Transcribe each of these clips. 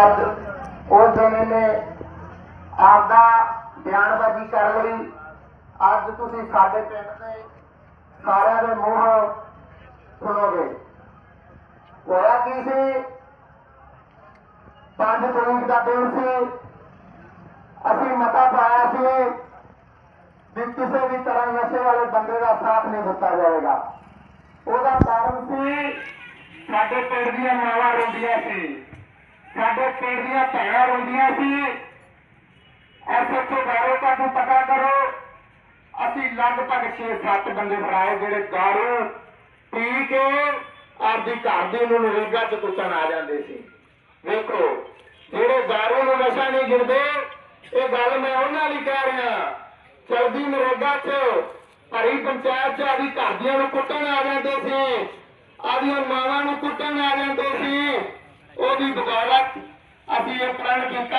ਅੱਜ ਉਸ ਸਮੇਂ ਨੇ ਆਪਦਾ ਬਿਆਨਬਾਜ਼ੀ ਕਰ ਲਈ ਅੱਜ ਤੁਸੀਂ ਸਾਡੇ ਪਿੰਡ ਦੇ ਸਾਰਿਆਂ ਦੇ ਮੂੰਹੋਂ ਸੁਣੋਗੇ। ਹੋਇਆ ਕੀ ਸੀ? ਪੰਜ ਤਰੀਕ ਦਾ ਦਿਨ ਸੀ। ਅਸੀਂ ਮਤਾ ਪਾਇਆ ਸੀ ਵੀ ਕਿਸੇ ਵੀ ਤਰ੍ਹਾਂ ਨਸ਼ੇ ਵਾਲੇ ਬੰਦੇ ਦਾ ਸਾਥ ਨਹੀਂ ਦਿੱਤਾ ਜਾਏਗਾ। ਉਹਦਾ ਕਾਰਨ ਸੀ ਸਾਡੇ ਪਿੰਡ ਦੀਆਂ ਮਾਵਾਂ ਰੋਂਦੀਆਂ ਸੀ। ਸਾਡੇ ਪਿੰਡ ਦੀਆਂ ਭੈਣਾਂ ਰੋਂਦੀਆਂ ਸੀ। ਐਸਐਚਓ ਬਾਰੇ ਦਾ ਪਤਾ ਕਰੋ, ਅਸੀਂ ਲਗਭਗ 6-7 ਬੰਦੇ ਬਣਾਏ ਜਿਹੜੇ ਦਾਰੂ ਪੀ ਕੇ ਆਪਦੀ ਘਰ ਦੀ ਨੂੰ ਨਰੇਗਾ ਚ ਕੁੱਟਣ ਆ ਜਾਂਦੇ ਸੀ। ਵੇਖੋ, ਜਿਹੜੇ ਦਾਰੂ ਨੂੰ ਨਸ਼ਾ ਨਹੀਂ ਗਿਰਦੇ ਇਹ ਗੱਲ ਮੈਂ ਉਹਨਾਂ ਲਈ ਕਹਿ ਰਿਹਾ ਚਲਦੀ ਨਰੇਗਾ ਚ ਭਰੀ ਪੰਚਾਇਤ ਚ ਆਦੀ ਘਰ ਦੀਆਂ ਨੂੰ ਕੁੱਟਣ ਆ ਜਾਂਦੇ ਸੀ ਆਦੀਆਂ ਮਾਵਾਂ ਨੂੰ ਕੁੱਟਣ ਆ ਜਾਂਦੇ ਸੀ। ਉਹਦੀ ਬਦੌਲਤ ਅਸੀਂ ਇਹ ਪ੍ਰਣ ਕੀਤਾ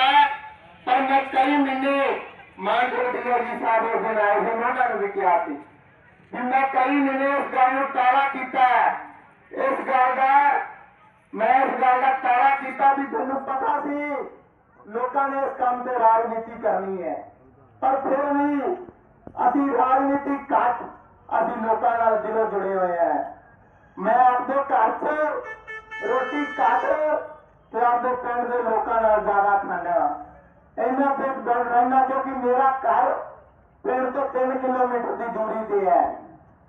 ਪਰ ਮੈਂ ਕਈ ਮਹੀਨੇ ਮਾਨਸਰ ਜੀ ਸਾਹਿਬ ਉਸ ਦਿਨ ਆਏ ਸੀ ਉਹਨਾਂ ਨੂੰ ਵੀ ਕਿਹਾ ਸੀ ਵੀ ਮੈਂ ਕਈ ਮਹੀਨੇ ਇਸ ਗੱਲ ਨੂੰ ਟਾਲਾ ਕੀਤਾ ਇਸ ਗੱਲ ਦਾ, ਮੈਂ ਇਸ ਗੱਲ ਦਾ ਟਾਲਾ ਕੀਤਾ ਵੀ ਤੁਹਾਨੂੰ ਪਤਾ ਸੀ, ਲੋਕਾਂ ਨੇ ਇਸ ਕੰਮ ਤੇ ਰਾਜਨੀਤੀ ਕਰਨੀ ਹੈ। ਪਰ ਫਿਰ ਵੀ ਅਸੀਂ ਰਾਜਨੀਤੀ ਘੱਟ ਅਸੀਂ ਲੋਕਾਂ ਨਾਲ ਦਿਲੋਂ ਜੁੜੇ ਹੋਏ ਹਾਂ। ਮੈਂ ਰੋਟੀ ਘੱਟ ਤੇ ਆਪਣੇ ਪਿੰਡ ਦੇ ਲੋਕਾਂ ਨਾਲ ਜ਼ਿਆਦਾ ਖਾਂਦਾ ਇੰਨਾ ਫਿਰ ਬਣ ਰਹਿਣਾ ਕਿਉਂਕਿ ਮੇਰਾ ਘਰ ਪਿੰਡ ਤੋਂ 3 ਕਿਲੋਮੀਟਰ ਦੀ ਦੂਰੀ ਤੇ ਹੈ।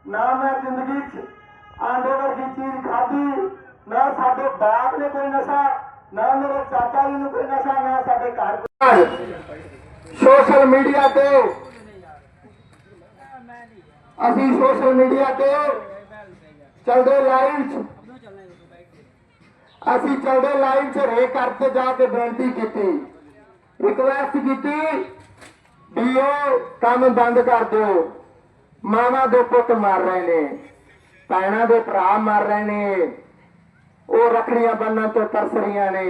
ਨਾ ਮੈਂ ਜ਼ਿੰਦਗੀ 'ਚ ਆਂਡੇ ਵਰਗੀ ਚੀਜ਼ ਖਾਧੀ, ਨਾ ਸਾਡੇ ਬਾਪ ਨੇ ਕੋਈ ਨਸ਼ਾ, ਨਾ ਮੇਰੇ ਚਾਚਾ ਜੀ ਨੂੰ ਕੋਈ ਨਸ਼ਾ, ਨਾ ਸਾਡੇ ਘਰ ਸੋਸ਼ਲ ਮੀਡੀਆ ਤੇ ਅਸੀਂ ਸੋਸ਼ਲ ਮੀਡੀਆ ਤੇ ਚਲਦੇ ਲਾਈਵ ਅਸੀਂ ਚਲਦੇ ਲਾਈਵ 'ਚ ਰੇ ਕਰਤੇ ਜਾ ਕੇ ਬੇਨਤੀ ਕੀਤੀ। ਰਿਕਵੈਸਟ ਕੀਤੀ ਵੀ ਉਹ ਕੰਮ ਬੰਦ ਕਰ ਦਿਓ। ਮਾਵਾਂ ਦੇ ਪੁੱਤ ਮਰ ਰਹੇ ਨੇ, ਭੈਣਾਂ ਦੇ ਭਰਾ ਮਰ ਰਹੇ ਨੇ, ਉਹ ਰੱਖੜੀਆਂ ਬੰਨਣ ਤੋਂ ਤਰਸ ਰਹੀਆਂ ਨੇ।